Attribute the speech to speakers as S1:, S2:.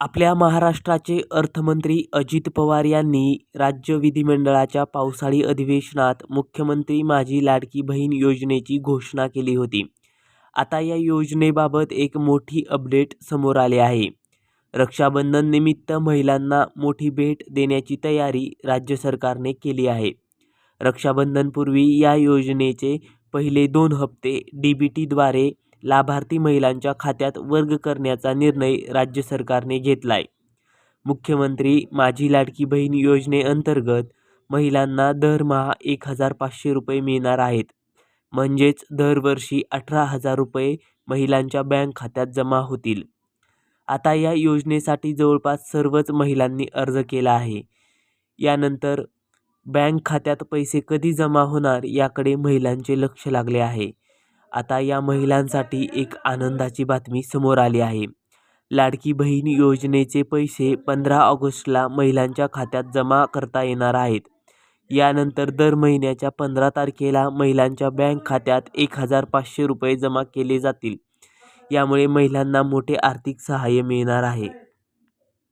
S1: आपल्या महाराष्ट्राचे अर्थमंत्री अजित पवार यांनी राज्य विधिमंडळाच्या पावसाळी अधिवेशनात मुख्यमंत्री माझी लाडकी बहीण योजनेची घोषणा केली होती. आता या योजनेबाबत एक मोठी अपडेट समोर आली आहे. रक्षाबंधन निमित्त महिलांना मोठी भेट देण्याची तयारी राज्य सरकारने केली आहे. रक्षाबंधनपूर्वी या योजनेचे पहिले दोन हप्ते डी बी टीद्वारे लाभार्थी महिलांच्या खात्यात वर्ग करण्याचा निर्णय राज्य सरकारने घेतला आहे मुख्यमंत्री माझी लाडकी बहीण योजनेअंतर्गत महिलांना दरमहा एक हजार पाचशे रुपये मिळणार आहेत. म्हणजेच दरवर्षी अठरा हजार रुपये महिलांच्या बँक खात्यात जमा होतील. आता या योजनेसाठी जवळपास सर्वच महिलांनी अर्ज केला आहे. यानंतर बँक खात्यात पैसे कधी जमा होणार याकडे महिलांचे लक्ष लागले आहे. आता या महिलांसाठी एक आनंदाची बातमी समोर आली आहे. लाडकी बहीण योजनेचे पैसे पंधरा ऑगस्टला महिलांच्या खात्यात जमा करता येणार आहेत. यानंतर दर महिन्याच्या पंधरा तारखेला महिलांच्या बँक खात्यात एक हजार पाचशे रुपये जमा केले जातील. यामुळे महिलांना मोठे आर्थिक सहाय्य मिळणार आहे.